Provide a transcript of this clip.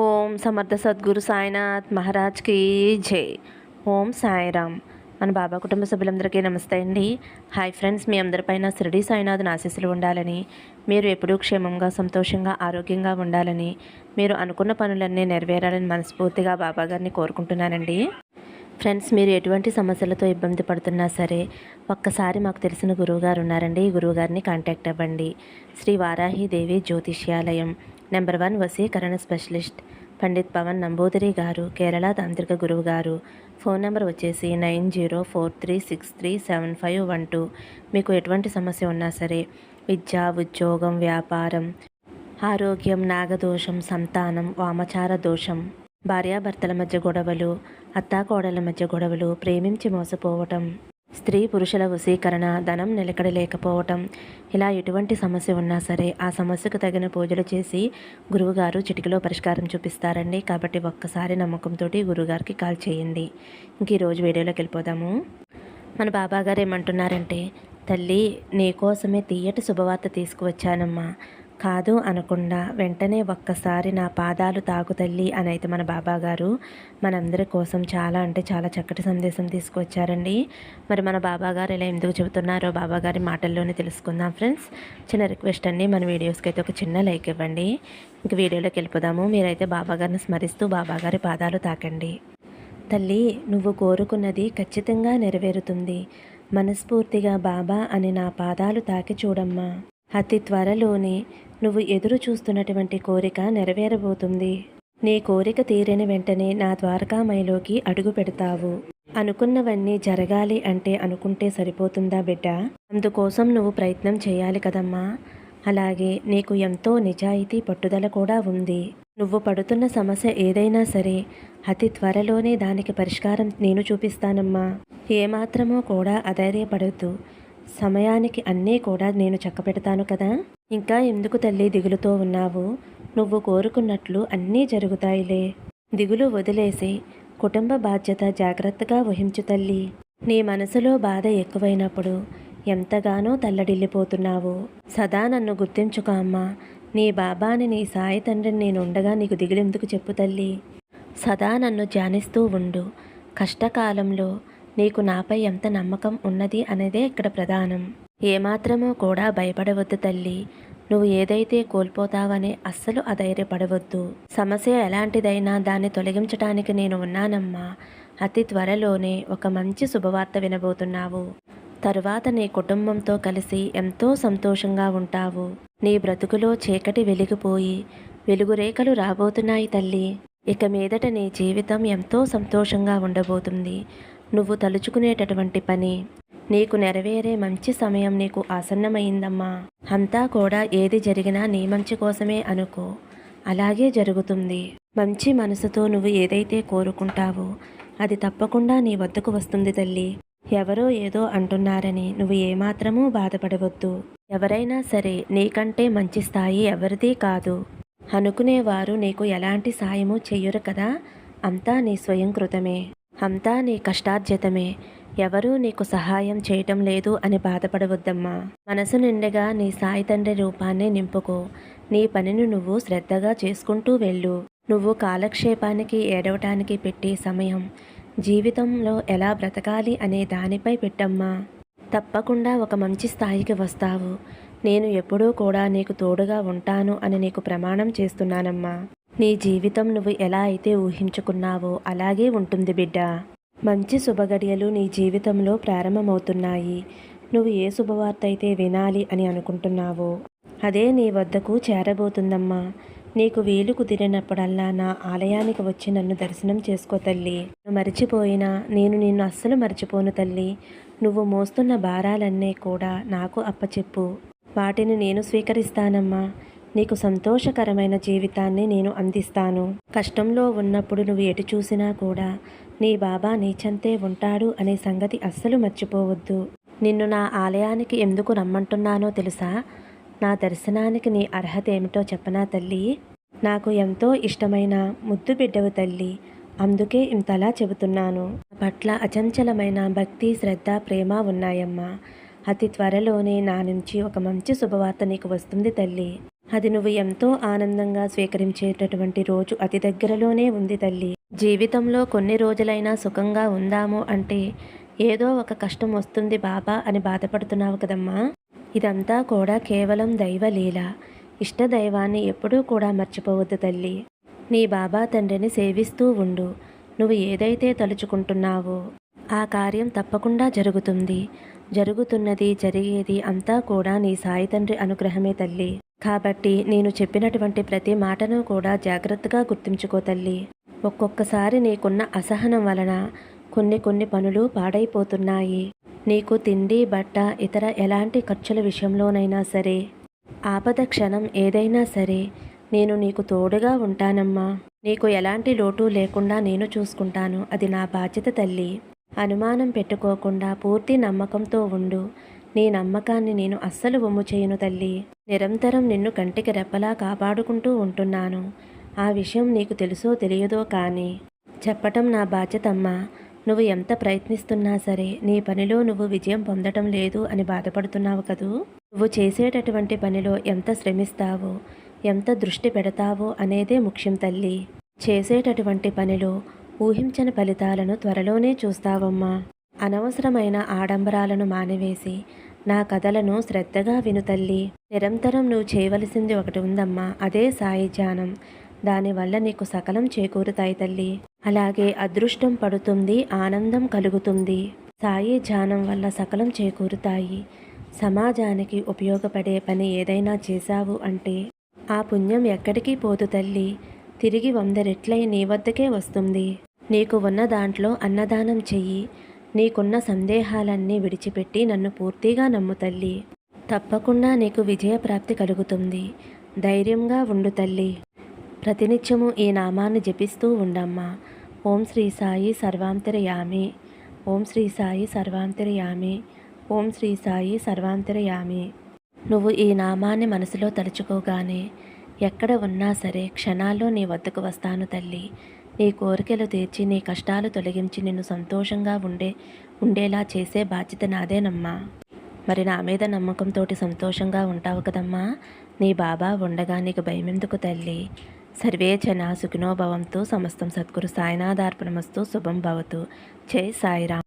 ఓం సమర్థ సద్గురు సాయినాథ్ మహారాజ్కి జై. ఓం సాయిరామ్. మన బాబా కుటుంబ సభ్యులందరికీ నమస్తే అండి. హాయ్ ఫ్రెండ్స్ మీ అందరిపైన షిరిడి సాయినాథ్ ఆశీస్సులు ఉండాలని మీరు ఎప్పుడూ క్షేమంగా సంతోషంగా ఆరోగ్యంగా ఉండాలని మీరు అనుకున్న పనులన్నీ నెరవేరాలని మనస్ఫూర్తిగా బాబా గారిని కోరుకుంటున్నానండి. ఫ్రెండ్స్ మీరు ఎటువంటి సమస్యలతో ఇబ్బంది పడుతున్నా సరే ఒక్కసారి మాకు తెలిసిన గురువుగారు ఉన్నారండి. ఈ గురువుగారిని కాంటాక్ట్ అవ్వండి. శ్రీ వారాహిదేవి జ్యోతిష్యాలయం. నెంబర్ వన్ వసీకరణ స్పెషలిస్ట్ పండిత్ పవన్ నంబూదిరి గారు కేరళ తాంత్రిక గురువు గారు. ఫోన్ నెంబర్ వచ్చేసి nine zero four three six three seven five one two. మీకు ఎటువంటి సమస్య ఉన్నా సరే విద్య ఉద్యోగం వ్యాపారం ఆరోగ్యం నాగదోషం సంతానం వామచార దోషం భార్యాభర్తల మధ్య గొడవలు అత్తాకోడల మధ్య గొడవలు ప్రేమించి మోసపోవటం స్త్రీ పురుషుల వశీకరణ ధనం నిలకడ లేకపోవటం ఇలా ఎటువంటి సమస్య ఉన్నా సరే ఆ సమస్యకు తగిన పూజలు చేసి గురువుగారు చిటికలో పరిష్కారం చూపిస్తారండి. కాబట్టి ఒక్కసారి నమ్మకంతో గురువుగారికి కాల్ చేయండి. ఇంక ఈరోజు వీడియోలోకి వెళ్ళిపోదాము. మన బాబాగారు ఏమంటున్నారంటే తల్లి నీకోసమే తీయటి శుభవార్త తీసుకువచ్చానమ్మా. కాదు అనకుండా వెంటనే ఒక్కసారి నా పాదాలు తాకు తల్లి అని అయితే మన బాబా గారు మనందరి కోసం చాలా అంటే చాలా చక్కటి సందేశం తీసుకువచ్చారండి మరి మన బాబా గారు ఇలా ఎందుకు చెబుతున్నారో బాబా గారి మాటల్లోనే తెలుసుకుందాం ఫ్రెండ్స్. చిన్న రిక్వెస్ట్ అండి మన వీడియోస్కి అయితే ఒక చిన్న లైక్ ఇవ్వండి. ఇంక వీడియోలోకి వెళ్ళిపోదాము. మీరైతే బాబా గారిని స్మరిస్తూ బాబా గారి పాదాలు తాకండి. తల్లి నువ్వు కోరుకున్నది ఖచ్చితంగా నెరవేరుతుంది. మనస్ఫూర్తిగా బాబా అని నా పాదాలు తాకి చూడమ్మా. అతి త్వరలోనే నువ్వు ఎదురు చూస్తున్నటువంటి కోరిక నెరవేరబోతుంది. నీ కోరిక తీరిన వెంటనే నా ద్వారకామయలోకి అడుగు పెడతావు. అనుకున్నవన్నీ జరగాలి అంటే అనుకుంటే సరిపోతుందా బిడ్డ? అందుకోసం నువ్వు ప్రయత్నం చేయాలి కదమ్మా. అలాగే నీకు ఎంతో నిజాయితీ పట్టుదల కూడా ఉంది. నువ్వు పడుతున్న సమస్య ఏదైనా సరే అతి త్వరలోనే దానికి పరిష్కారం నేను చూపిస్తానమ్మా. ఏమాత్రమో కూడా అధైర్యపడద్దు. సమయానికి అన్నీ కూడా నేను చక్కపెడతాను కదా. ఇంకా ఎందుకు తల్లి దిగులుతో ఉన్నావు? నువ్వు కోరుకున్నట్లు అన్నీ జరుగుతాయిలే. దిగులు వదిలేసి కుటుంబ బాధ్యత జాగ్రత్తగా వహించు తల్లి. నీ మనసులో బాధ ఎక్కువైనప్పుడు ఎంతగానో తల్లడిల్లిపోతున్నావు. సదా నన్ను గుర్తించుకో అమ్మా. నీ బాబాని నీ సాయి తండ్రిని నేను ఉండగా నీకు దిగులెందుకు చెప్పు తల్లి. సదా నన్ను ధ్యానిస్తూ ఉండు. కష్టకాలంలో నీకు నాపై ఎంత నమ్మకం ఉన్నది అనేదే ఇక్కడ ప్రధానం. ఏమాత్రమూ కూడా భయపడవద్దు తల్లి. నువ్వు ఏదైతే కోల్పోతావని అస్సలు అధైర్యపడవద్దు. సమస్య ఎలాంటిదైనా దాన్ని తొలగించటానికి నేను ఉన్నానమ్మా. అతి త్వరలోనే ఒక మంచి శుభవార్త వినబోతున్నావు. తరువాత నీ కుటుంబంతో కలిసి ఎంతో సంతోషంగా ఉంటావు. నీ బ్రతుకులో చీకటి వెలిగిపోయి వెలుగురేఖలు రాబోతున్నాయి తల్లి. ఇక మీదట నీ జీవితం ఎంతో సంతోషంగా ఉండబోతుంది. నువ్వు తలుచుకునేటటువంటి పని. నీకు నెరవేరే మంచి సమయం నీకు ఆసన్నమైందమ్మా. అంతా కూడా ఏది జరిగినా నీ మంచి కోసమే అనుకో. అలాగే జరుగుతుంది. మంచి మనసుతో నువ్వు ఏదైతే కోరుకుంటావో అది తప్పకుండా నీ వద్దకు వస్తుంది తల్లి. ఎవరో ఏదో అంటున్నారని నువ్వు ఏమాత్రమూ బాధపడవద్దు. ఎవరైనా సరే నీకంటే మంచి స్థాయి ఎవరిది కాదు. అనుకునేవారు నీకు ఎలాంటి సాయము చెయ్యరు కదా అంతా నీ స్వయం కృతమే. అంతా నీ కష్టార్జితమే. ఎవరూ నీకు సహాయం చేయటం లేదు అని బాధపడవద్దమ్మా. మనసు నిండగా నీ సాయి తండ్రి రూపాన్ని నింపుకో. నీ పనిని నువ్వు శ్రద్ధగా చేసుకుంటూ వెళ్ళు. నువ్వు కాలక్షేపానికి ఏడవటానికి పెట్టే సమయం. జీవితంలో ఎలా బ్రతకాలి అనే దానిపై పెట్టమ్మా. తప్పకుండా ఒక మంచి స్థాయికి వస్తావు. నేను ఎప్పుడూ కూడా నీకు తోడుగా ఉంటాను అని నీకు ప్రమాణం చేస్తున్నానమ్మా. నీ జీవితం నువ్వు ఎలా అయితే ఊహించుకున్నావో అలాగే ఉంటుంది బిడ్డ. మంచి శుభగడియలు నీ జీవితంలో ప్రారంభమవుతున్నాయి. నువ్వు ఏ శుభవార్త అయితే వినాలి అని అనుకుంటున్నావో అదే నీ వద్దకు చేరబోతుందమ్మా. నీకు వీలు కుదిరినప్పుడల్లా నా ఆలయానికి వచ్చి నన్ను దర్శనం చేసుకో తల్లి. నువ్వు మరిచిపోయినా నేను నిన్ను అస్సలు మర్చిపోను తల్లి. నువ్వు మోస్తున్న భారాలన్నీ కూడా నాకు అప్పచెప్పు. వాటిని నేను స్వీకరిస్తానమ్మా. నీకు సంతోషకరమైన జీవితాన్ని నేను అందిస్తాను. కష్టంలో ఉన్నప్పుడు నువ్వు ఎటు చూసినా కూడా నీ బాబా నీచంతే ఉంటాడు అనే సంగతి అస్సలు మర్చిపోవద్దు. నిన్ను నా ఆలయానికి ఎందుకు రమ్మంటున్నానో తెలుసా? నా దర్శనానికి నీ అర్హత ఏమిటో చెప్పనా తల్లి? నాకు ఎంతో ఇష్టమైన ముద్దు బిడ్డవు తల్లి అందుకే ఇంతలా చెబుతున్నాను. పట్ల అచంచలమైన భక్తి శ్రద్ధ ప్రేమ ఉన్నాయమ్మా. అతి త్వరలోనే నా నుంచి ఒక మంచి శుభవార్త నీకు వస్తుంది తల్లి. అది నువ్వు ఎంతో ఆనందంగా స్వీకరించేటటువంటి రోజు అతి దగ్గరలోనే ఉంది తల్లి. జీవితంలో కొన్ని రోజులైనా సుఖంగా ఉందాము అంటే ఏదో ఒక కష్టం వస్తుంది బాబా అని బాధపడుతున్నావు కదమ్మా. ఇదంతా కూడా కేవలం దైవలీల ఇష్ట దైవాన్ని ఎప్పుడూ కూడా మర్చిపోవద్దు తల్లి. నీ బాబా తండ్రిని సేవిస్తూ ఉండు. నువ్వు ఏదైతే తలుచుకుంటున్నావో ఆ కార్యం తప్పకుండా జరుగుతుంది. జరుగుతున్నది జరిగేది అంతా కూడా నీ సాయి తండ్రి అనుగ్రహమే తల్లి. కాబట్టి నేను చెప్పినటువంటి ప్రతి మాటను కూడా జాగ్రత్తగా గుర్తుంచుకో తల్లి. ఒక్కొక్కసారి నీకున్న అసహనం వలన కొన్ని కొన్ని పనులు పాడైపోతున్నాయి. నీకు తిండి బట్ట ఇతర ఎలాంటి ఖర్చుల విషయంలోనైనా సరే ఆపద క్షణం ఏదైనా సరే నేను నీకు తోడుగా ఉంటానమ్మా. నీకు ఎలాంటి లోటు లేకుండా నేను చూసుకుంటాను. అది నా బాధ్యత తల్లి. అనుమానం పెట్టుకోకుండా పూర్తి నమ్మకంతో ఉండు. నీ నమ్మకాన్ని నేను అస్సలు వమ్ము చేయను తల్లి. నిరంతరం నిన్ను కంటికి రెప్పలా కాపాడుకుంటూ ఉంటున్నాను. ఆ విషయం నీకు తెలుసో తెలియదో కానీ. చెప్పటం నా బాధ్యతమ్మా. నువ్వు ఎంత ప్రయత్నిస్తున్నా సరే నీ పనిలో నువ్వు విజయం పొందటం లేదు అని బాధపడుతున్నావు కదూ? నువ్వు చేసేటటువంటి పనిలో ఎంత శ్రమిస్తావో? ఎంత దృష్టి పెడతావో అనేదే ముఖ్యం తల్లి. చేసేటటువంటి పనిలో ఊహించని ఫలితాలను త్వరలోనే చూస్తావమ్మా. అనవసరమైన ఆడంబరాలను మానివేసి నా కథలను శ్రద్ధగా విను తల్లి. నిరంతరం నువ్వు చేయవలసింది ఒకటి ఉందమ్మా అదే సాయి ధ్యానం. దానివల్ల నీకు సకలం చేకూరుతాయి తల్లి. అలాగే అదృష్టం పడుతుంది ఆనందం కలుగుతుంది. సాయి ధ్యానం వల్ల సకలం చేకూరుతాయి. సమాజానికి ఉపయోగపడే పని ఏదైనా చేశావు అంటే ఆ పుణ్యం ఎక్కడికి పోదు తల్లి. తిరిగి వంద రెట్లై నీ వద్దకే వస్తుంది. నీకు ఉన్న దాంట్లో అన్నదానం చెయ్యి. నీకున్న సందేహాలన్నీ విడిచిపెట్టి నన్ను పూర్తిగా నమ్ము తల్లి. తప్పకుండా నీకు విజయప్రాప్తి కలుగుతుంది. ధైర్యంగా ఉండు తల్లి. ప్రతినిత్యము ఈ నామాన్ని జపిస్తూ ఉండమ్మా. ఓం శ్రీ సాయి సర్వాంతరయామి. ఓం శ్రీ సాయి సర్వాంతరయామి. ఓం శ్రీ సాయి సర్వాంతరయామి. నువ్వు ఈ నామాన్ని మనసులో తలుచుకోగానే ఎక్కడ ఉన్నా సరే క్షణాల్లో నీ వద్దకు వస్తాను తల్లి. నీ కోరికలు తీర్చి నీ కష్టాలు తొలగించి నిన్ను సంతోషంగా ఉండే ఉండేలా చేసే బాధ్యత నాదేనమ్మా. మరి నా మీద నమ్మకంతో సంతోషంగా ఉంటావు కదమ్మా. నీ బాబా ఉండగా నీకు భయమెందుకు తల్లి? సర్వే జనా సుఖినోభవంతో సమస్తం సద్గురు సాయినాథార్పణమస్తు శుభం భవతు. జై సాయిరామ్.